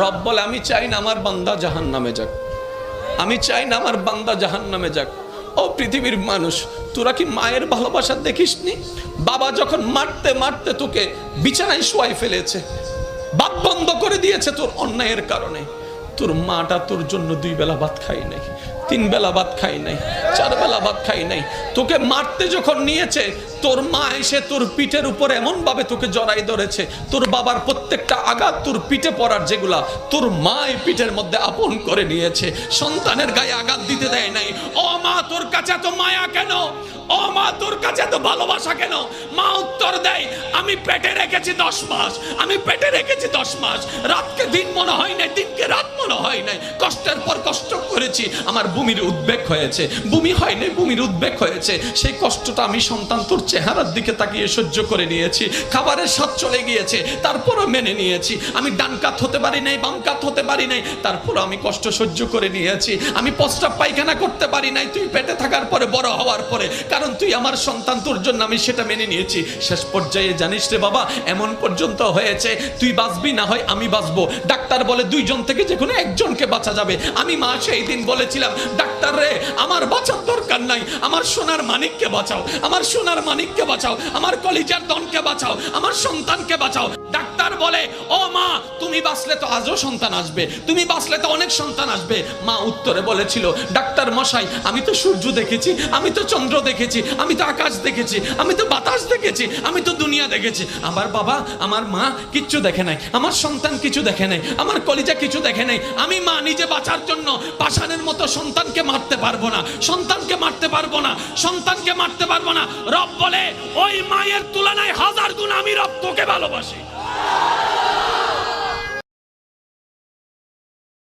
রব বলে আমি চাই না আমার বান্দা জাহান নামে যাক। আমি চাই না আমার বান্দা জাহান নামে যাক। ও পৃথিবীর মানুষ, তোরা কি মায়ের ভালোবাসা দেখিসনি? বাবা যখন মারতে মারতে তোকে বিছানায় শোয়াই ফেলেছে, বাপ বন্ধ করে দিয়েছে তোর অন্যায়ের কারণে। তোর মাটা তোর জন্য দুই বেলা ভাত খাই নাই, তিন বেলা ভাত খাই নাই। চার বেলা ভাত খাই নাই। তোকে মারতে যখন নিয়েছে, তোর মা এসে তোর পিঠের উপর এমন ভাবে তোকে জড়াই ধরেছে, তোর বাবার প্রত্যেকটা আঘাত তোর পিঠে পড়ার যেগুলা, তোর মা এই পিঠের মধ্যে আপন করে নিয়েছে। সন্তানের গায়ে আঘাত দিতে দেয় নাই। ও মা, তোর কাছে এত মায়া কেন? ও মা, তোর কাছে এত ভালোবাসা কেন? মা উত্তর দেয়, আমি পেটে রেখেছি দশ মাস, আমি পেটে রেখেছি দশ মাস। রাতকে দিন মনে হয় নাই, দিনকে রাত মনে হয় নাই। কষ্টের পর কষ্ট করেছি, আমার ভূমির উদ্বেগ হয়েছে। ভূমি হয় নাই ভূমির উদ্বেগ হয়েছে। সেই কষ্টটা আমি সন্তান তোর চেহারার দিকে তাকিয়ে সহ্য করে নিয়েছি। খাবারের স্বাদ চলে গিয়েছে, তারপরও মেনে নিয়েছি। আমি ডান কাত হতে পারি নাই, বাম কাত হতে পারি নাই, তারপরও আমি কষ্ট সহ্য করে নিয়েছি। আমি প্রস্তাব পায়খানা করতে পারি নাই, তুই পেটে থাকার পরে, বড় হওয়ার পরে। কারণ তুই আমার সন্তান, তোর জন্য আমি সেটা মেনে নিয়েছি। শেষ পর্যায়ে জানিস রে বাবা, এমন পর্যন্ত হয়েছে, তুই বাঁচবি না হয় আমি বাঁচবো। ডাক্তার বলে দুইজন থেকে যে কোনো একজনকে বাঁচা যাবে। আমি মা, সেই দিন বলেছিলাম, ডাক্তার রে, আমার বাঁচার দরকার নাই। আমার সোনার মানিককে বাঁচাও, আমার সোনার মানিককে বাঁচাও, আমার কলিজার দনকে বাঁচাও, আমার সন্তানকে বাঁচাও। মা তুমি বাঁচলে তো আজও সন্তান আসবে, তুমি বাঁচলে তো অনেক সন্তান আসবে। মা উত্তরে বলেছিল, ডাক্তার মশাই, আমি তো সূর্য দেখেছি, আমি তো চন্দ্র দেখেছি, আমি তো আকাশ দেখেছি, আমি তো বাতাস দেখেছি, আমি তো দুনিয়া দেখেছি। আমার বাবা, আমার মা কিচ্ছু দেখে নাই, আমার সন্তান কিছু দেখে নাই, আমার কলিজা কিছু দেখে নাই। আমি মা নিজে বাঁচার জন্য পাষাণের মতো সন্তানকে মারতে পারব না, সন্তানকে মারতে পারব না, সন্তানকে মারতে পারব না। রব বলে, ওই মায়ের তুলনায় হাজার গুণ আমি রব তোকে ভালোবাসি।